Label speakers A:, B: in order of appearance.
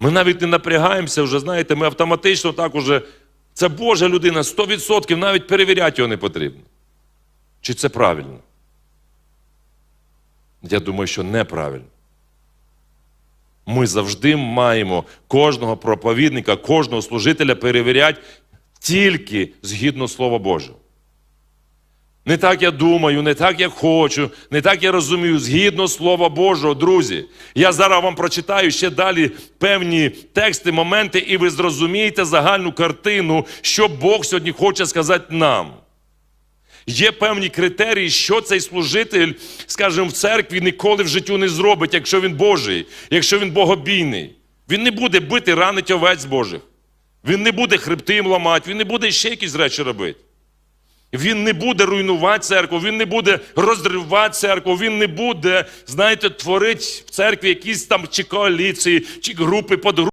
A: Ми навіть не напрягаємося вже, знаєте, ми автоматично так уже. Це Божа людина, 100%, навіть перевіряти його не потрібно. Чи це правильно? Я думаю, що неправильно. Ми завжди маємо кожного проповідника, кожного служителя перевіряти тільки згідно Слова Божого. Не так я думаю, не так я хочу, не так я розумію, згідно Слова Божого, друзі. Я зараз вам прочитаю ще далі певні тексти, моменти, і ви зрозумієте загальну картину, що Бог сьогодні хоче сказати нам. Є певні критерії, що цей служитель, скажімо, в церкві ніколи в життю не зробить, якщо він Божий, якщо він богобійний. Він не буде бити ранить овець Божих. Він не буде хребти їм ламати, він не буде ще якісь речі робити. Він не буде руйнувати церкву, він не буде розривати церкву, він не буде, знаєте, творити в церкві якісь там чи коаліції, чи групи, подгрупи.